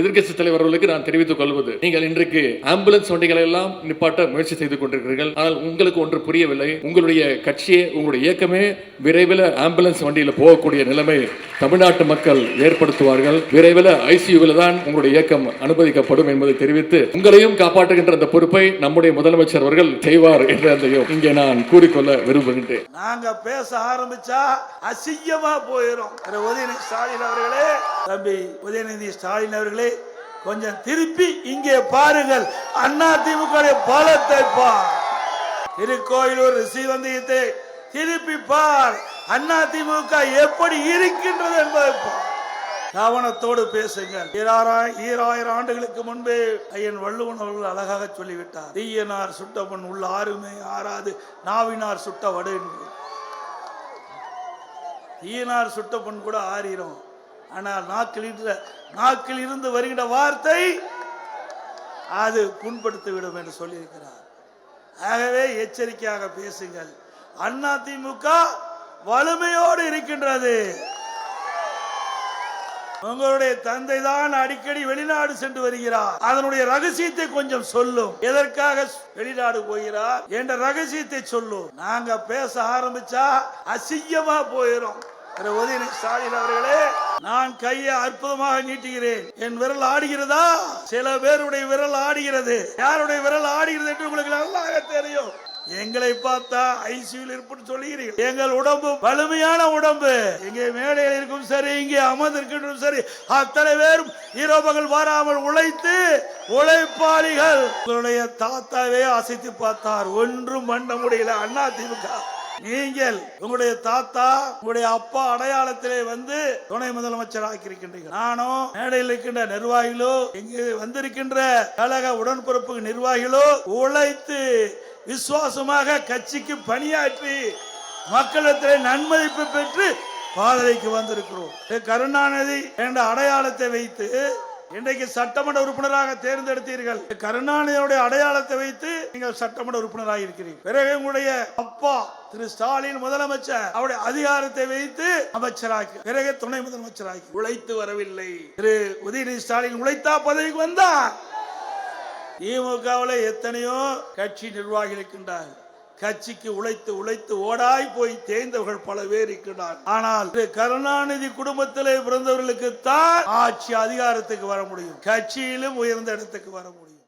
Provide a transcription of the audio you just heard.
எதிர்கட்சி தலைவர்களுக்கு நான் தெரிவித்துக் கொள்வது நீங்கள் இன்றைக்கு ஆம்புலன்ஸ் வண்டிகளை எல்லாம் நிப்பாட்ட முயற்சி செய்து கொண்டிருக்கிறீர்கள். ஆனால் உங்களுக்கு ஒன்று புரியவில்லை. உங்களுடைய கட்சியே உங்களுடைய இயக்கமே விரைவில் ஆம்புலன்ஸ் வண்டியில் போகக்கூடிய நிலைமை தமிழ்நாட்டு மக்கள் ஏற்படுத்துவார்கள். விரைவில் ஐசியூவில் தான் உங்களுடைய இயக்கம் அனுமதிக்கப்படும் என்பதை தெரிவித்து உங்களையும் காப்பாற்றுகின்ற அந்த பொறுப்பை நம்முடைய முதலமைச்சர் அவர்கள் செய்வார் என்ற அந்த இங்கே நான் கூறிக்கொள்ள விரும்புகின்றேன். நாங்க பேச ஆரம்பிச்சா அசிங்கமா போயிடும் உதயநிதி ஸ்டாலின் அவர்களே தம்பி உதயநிதி ஸ்டாலின் அவர்களே கொஞ்சம் திருப்பி இங்கே பாருங்கள். அண்ணா திமுக பலத்தை பார். திருக்கோயிலூர் ரிஷிவந்தியத்தை திருப்பி பார். அண்ணா திமுக எப்படி இருக்கின்றது என்பதை கவனத்தோடு பேசுங்கள் ஈராயிரம் ஈராயிரம் ஆண்டுகளுக்கு முன்பே ஐயன் வள்ளுவன் அவர்கள் அழகாக சொல்லிவிட்டார். தீயனார் சுட்டவன் உள்ள ஆறுமே ஆறாது நாவினார் சுட்ட வடு என்று. தீயனார் சுட்டப்பன் கூட ஆறிரும். ஆனால் நாக்கில் நாக்கில் இருந்து வருகின்ற வார்த்தை அது புண்படுத்திவிடும் என்று சொல்லியிருக்கிறார். ஆகவே எச்சரிக்கையாக பேசுங்கள். அண்ணா திமுக வலிமையோடு இருக்கின்றது. உங்களுடைய தந்தை தான் அடிக்கடி வெளிநாடு சென்று வருகிறார். அதனுடைய ரகசியத்தை கொஞ்சம் சொல்லும். எதற்காக வெளிநாடு போகிறார் என்ற ரகசியத்தை சொல்லும். நாங்க பேச ஆரம்பிச்சா அசிங்கமா போயிடும் உதயநிதி ஸ்டாலின் அவர்களே நான் கையை அற்புதமாக நீட்டுகிறேன். என் விரல் ஆடுகிறதா? சில பேருடைய விரல் ஆடுகிறது. யாருடைய விரல் ஆடுகிறது என்று உங்களுக்கு நல்லாக தெரியும். எங்களை பார்த்தா ஐசியூல இருப்புன்னு சொல்லுகிறீர்கள். எங்கள் உடம்பு வலிமையான உடம்பு. இங்கே மேடையில் இருக்கும் சரி இங்கே அமர்ந்திருக்கின்றும் சரி அத்தனை பேரும் இரவுகள் வராமல் உழைத்து உழைப்பாளிகள். உங்களுடைய தாத்தாவே அசைத்து பார்த்தார். ஒன்றும் பண்ண முடியல அண்ணா திமுக. நீங்கள் உங்களுடைய தாத்தா உங்களுடைய அப்பா அடையாளத்திலே வந்து துணை முதலமைச்சர் ஆக்கியிருக்கின்றீர்கள். நானும் மேடையில் இருக்கின்ற நிர்வாகிகளோ இங்கு வந்திருக்கின்ற கழக உடன்பிறப்பு நிர்வாகிகளோ உழைத்து விசுவாசமாக கட்சிக்கு பணியாற்றி மக்களிடத்தில் நன்மதிப்பு பெற்று பாதனைக்கு வந்திருக்கிறோம். கருணாநிதி என்ற அடையாளத்தை வைத்து இன்றைக்கு சட்டமன்ற உறுப்பினராக தேர்ந்தெடுத்தீர்கள். கருணாநிதியுடைய அடையாளத்தை வைத்து நீங்கள் சட்டமன்ற உறுப்பினராக இருக்கிறீர்கள். பிறகு உங்களுடைய அப்பா திரு ஸ்டாலின் முதலமைச்சர் அவருடைய அதிகாரத்தை வைத்து அமைச்சராக்கி பிறகு துணை முதலமைச்சராக்கி. உழைத்து வரவில்லை. திரு உதயநிதி ஸ்டாலின் உழைத்தா பதவிக்கு வந்தார். திமுகவில் எத்தனையோ கட்சி நிர்வாகிகள் இருக்கின்றார்கள். கட்சிக்கு உழைத்து உழைத்து ஓடாய் போய் தேய்ந்தவர்கள் பல பேர் இருக்கிறார் ஆனால் கருணாநிதி குடும்பத்திலே பிறந்தவர்களுக்கு தான் ஆட்சி அதிகாரத்துக்கு வர முடியும். கட்சியிலும் உயர்ந்த இடத்துக்கு வர முடியும்.